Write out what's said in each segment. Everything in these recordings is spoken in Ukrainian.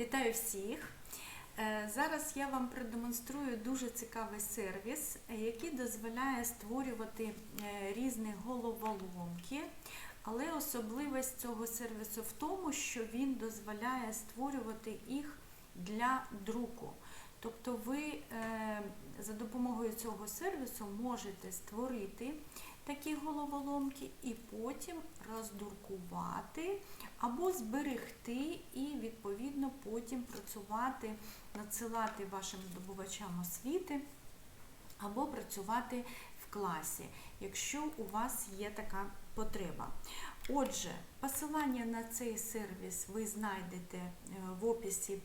Вітаю всіх! Е, Зараз я вам продемонструю дуже цікавий сервіс, який дозволяє створювати е, різні головоломки. Але особливість цього сервісу в тому, що він дозволяє створювати їх для друку. Тобто ви е, допомогою цього сервісу можете створити такі головоломки і потім роздуркувати або зберегти і відповідно потім працювати, надсилати вашим здобувачам освіти або працювати в класі, якщо у вас є така потреба. Отже, посилання на цей сервіс ви знайдете е, в описі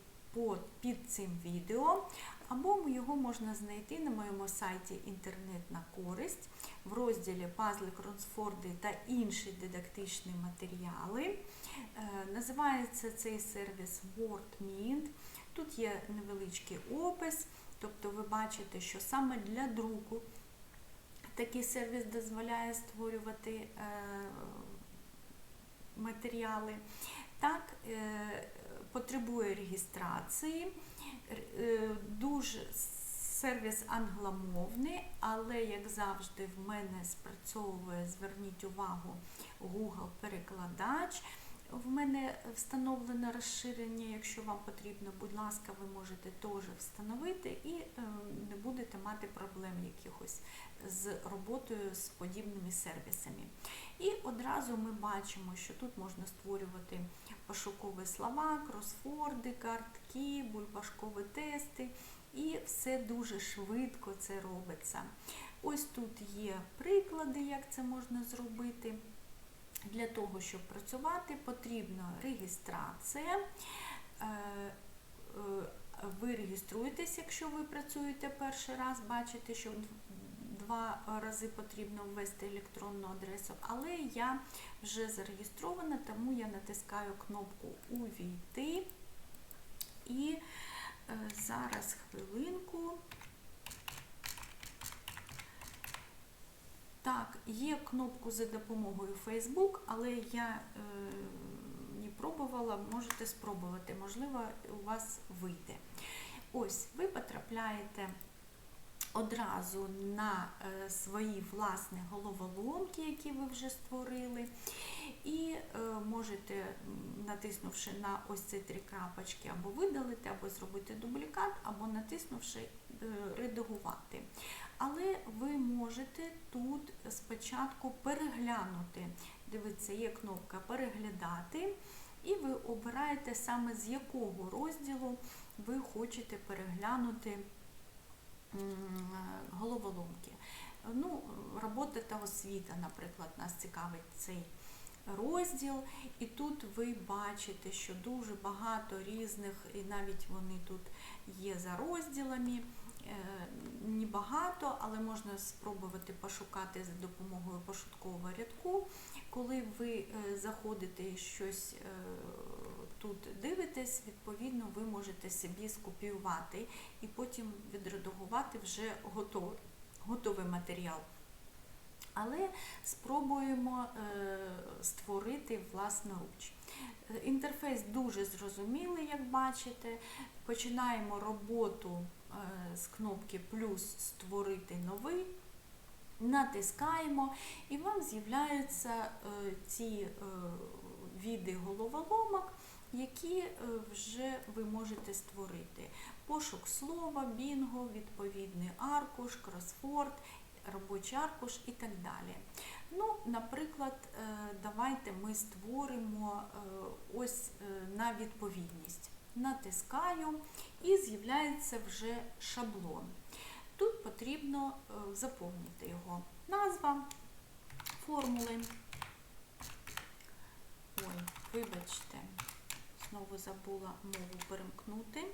під цим відео, або його можна знайти на моєму сайті Інтернет на користь в розділі Пазли, кросфорди та інші дидактичні матеріали. Е, називається цей сервіс WordMint. Тут є невеличкий опис, тобто ви бачите, що саме для друку такий сервіс дозволяє створювати е, матеріали. Так, е, потребує реєстрації, дуже сервіс англомовний, але, як завжди, в мене спрацьовує, зверніть увагу, Google перекладач. В мене встановлене розширення, якщо вам потрібно, будь ласка, ви можете теж встановити і не будете мати проблем якихось з роботою з подібними сервісами. І одразу ми бачимо, що тут можна створювати пошукові слова, кросфорди, картки, бульбашкові тести. І все дуже швидко це робиться. Ось тут є приклади, як це можна зробити. Для того, щоб працювати, потрібна реєстрація. Ви реєструєтесь, якщо ви працюєте перший раз, бачите, що два рази потрібно ввести електронну адресу, але я вже зареєстрована, тому я натискаю кнопку Увійти і зараз хвилинку. Так, є кнопку за допомогою Facebook, але я е, не пробувала, можете спробувати, можливо, у вас вийде. Ось, ви потрапляєте одразу на е, свої власні головоломки, які ви вже створили. І е, можете, натиснувши на ось ці три крапочки, або видалити, або зробити дублікат, або натиснувши е, редагувати. Але ви можете тут спочатку переглянути. Дивіться, є кнопка переглядати, і ви обираєте саме з якого розділу ви хочете переглянути головоломки. Ну, Робота та освіта, наприклад, нас цікавить цей розділ, і тут ви бачите, що дуже багато різних, і навіть вони тут є за розділами. Небагато, але можна спробувати пошукати за допомогою пошукового рядку. Коли ви заходите щось тут дивитесь, відповідно, ви можете собі скопіювати і потім відредагувати вже готовий, готовий матеріал. Але спробуємо створити власноруч. Інтерфейс дуже зрозумілий, як бачите. Починаємо роботу з кнопки плюс Створити новий, натискаємо, і вам з'являються ці віди головоломок, які вже ви можете створити. Пошук слова, бінго, відповідний аркуш, кросфорд, робочий аркуш і так далі. Ну, Наприклад, давайте ми створимо ось на відповідність. Натискаю і з'являється вже шаблон. Тут потрібно заповнити його назва, формули. Ой, вибачте, знову забула мову перемкнути.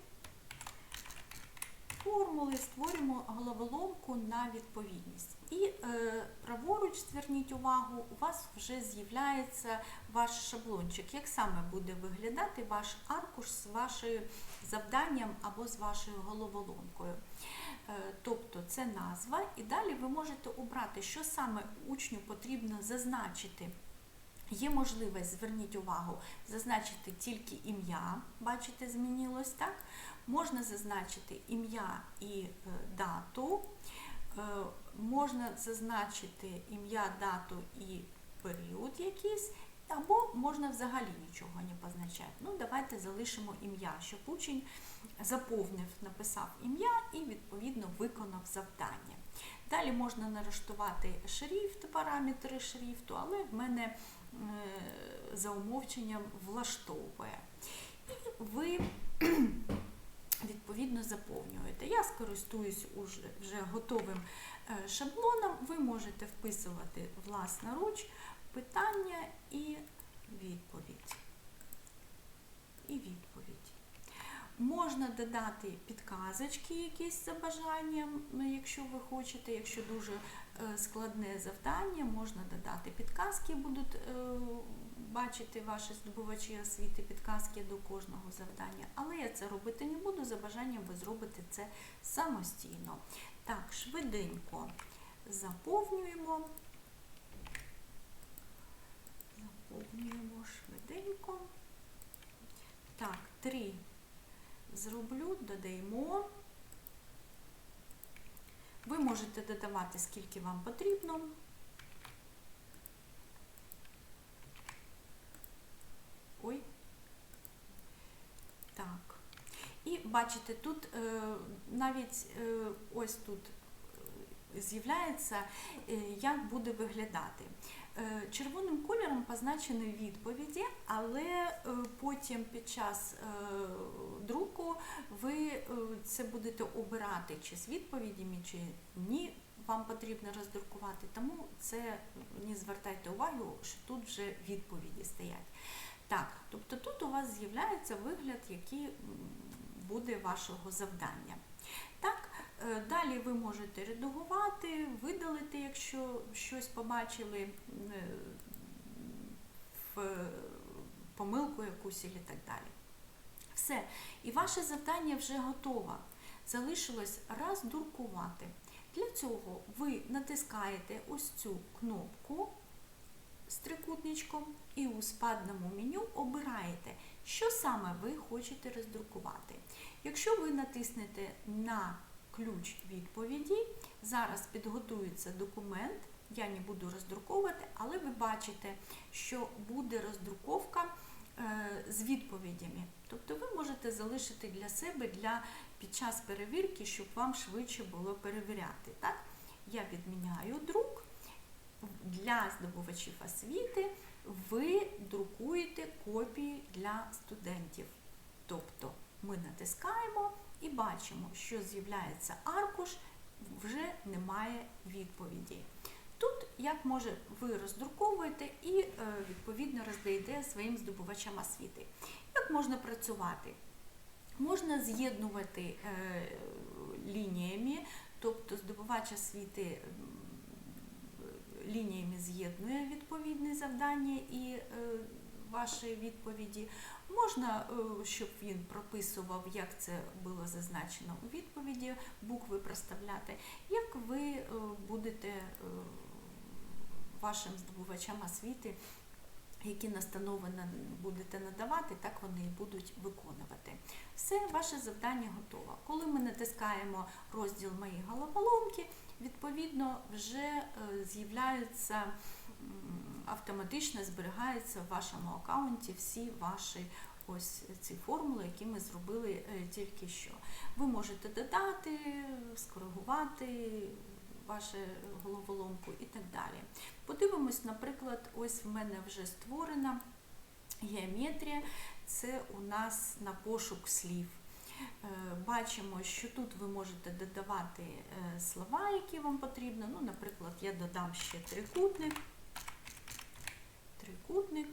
Формули створюємо головоломку на відповідність. І е, праворуч, зверніть увагу, у вас вже з'являється ваш шаблончик, як саме буде виглядати ваш аркуш з вашим завданням або з вашою головоломкою. Е, тобто це назва, і далі ви можете обрати, що саме учню потрібно зазначити Є можливість, зверніть увагу, зазначити тільки ім'я, бачите, змінилось так. Можна зазначити ім'я і е, дату, Е, можна зазначити ім'я, дату і період якийсь, або можна взагалі нічого не позначати. Ну, давайте залишимо ім'я, щоб учень заповнив, написав ім'я і відповідно виконав завдання. Далі можна налаштувати шрифт, параметри шрифту, але в мене е, за умовченням влаштовує. І ви відповідно заповнюєте. Я скористуюсь уже вже готовим е, шаблоном. Ви можете вписувати власноруч питання і відповідь. І відповідь. Можна додати підказочки якісь за бажанням, ну, якщо ви хочете, якщо дуже е, складне завдання, можна додати підказки, будуть е, бачити ваші здобувачі освіти, підказки до кожного завдання. Але я це робити не буду, за бажанням ви зробите це самостійно. Так, швиденько заповнюємо. Заповнюємо швиденько. Так, три зроблю, додаємо. Ви можете додавати, скільки вам потрібно. Ой. Так. І бачите, тут е, навіть е, ось тут з'являється, е, як буде виглядати. Е, Червоним кольором позначені відповіді, але е, потім під час друку ви це будете обирати чи з відповідями, чи ні. Вам потрібно роздрукувати, тому це не звертайте увагу, що тут вже відповіді стоять. Так, тобто тут у вас з'являється вигляд, який буде вашого завдання. Так, далі ви можете редагувати, видалити, якщо щось побачили е, в помилку якусь і так далі. Все. І ваше завдання вже готове. Залишилось роздуркувати. Для цього ви натискаєте ось цю кнопку з трикутничком і у спадному меню обираєте, що саме ви хочете роздрукувати. Якщо ви натиснете на ключ відповіді, зараз підготується документ, я не буду роздруковувати, але ви бачите, що буде роздруковка е, з відповідями. Тобто ви можете залишити для себе для, під час перевірки, щоб вам швидше було перевіряти. Так? Я відміняю друк. Для здобувачів освіти ви друкуєте копії для студентів. Тобто ми натискаємо і бачимо, що з'являється аркуш, вже немає відповідей. Тут, як може, ви роздруковуєте і е, відповідно роздаєте своїм здобувачам освіти. Як можна працювати? Можна з'єднувати е, лініями, тобто здобувач освіти лініями з'єднує відповідне завдання і ваші відповіді. Можна, е, щоб він прописував, як це було зазначено у відповіді, букви проставляти, як ви е, будете е, вашим здобувачам освіти, які настанови будете надавати, так вони і будуть виконувати. Все, ваше завдання готово. Коли ми натискаємо розділ Мої головоломки, відповідно вже з'являються автоматично зберігаються в вашому аккаунті всі ваші ось ці формули, які ми зробили е, тільки що. Ви можете додати, скоригувати вашу головоломку і так далі. Подивимось, наприклад, ось в мене вже створена геометрія, це у нас на пошук слів. Е, Бачимо, що тут ви можете додавати е, слова, які вам потрібно. Ну, наприклад, я додам ще трикутник. Трикутник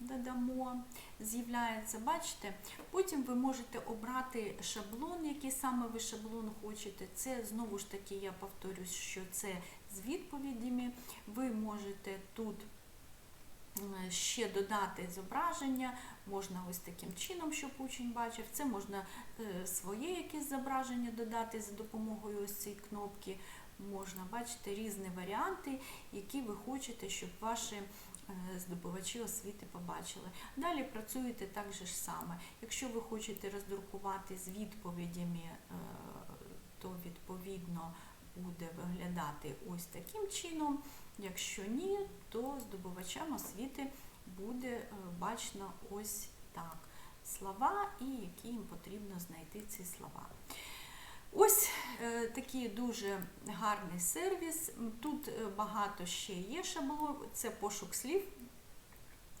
додамо, з'являється, бачите? Потім ви можете обрати шаблон, який саме ви шаблон хочете. Це знову ж таки, я повторюсь, що це з відповідями. Ви можете тут е, ще додати зображення, можна ось таким чином, щоб учень бачив. Це можна е, своє якесь зображення додати за допомогою ось цієї кнопки. Можна бачити різні варіанти, які ви хочете, щоб ваші здобувачі освіти побачили. Далі працюєте так же ж саме. Якщо ви хочете роздрукувати з відповідями, е, то відповідно буде виглядати ось таким чином. Якщо ні, то здобувачам освіти буде е, бачно ось так слова і які їм потрібно знайти ці слова. Ось е, такий дуже гарний сервіс. Тут е, багато ще є шаблонів, це пошук слів.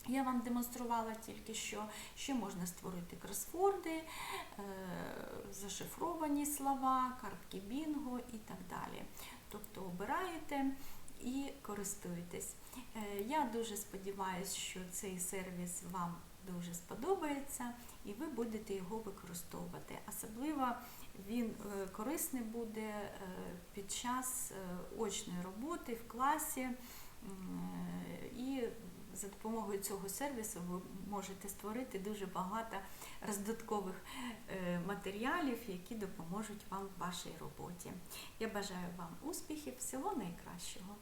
Я вам демонструвала тільки що. Ще можна створити кросворди, е, зашифровані слова, картки бінго і так далі. Тобто обираєте і користуєтесь. Я дуже сподіваюся, що цей сервіс вам дуже сподобається і ви будете його використовувати. Особливо він е, корисний буде е, під час е, очної роботи в класі. І за допомогою цього сервісу ви можете створити дуже багато роздаткових матеріалів, які допоможуть вам в вашій роботі. Я бажаю вам успіхів, всього найкращого.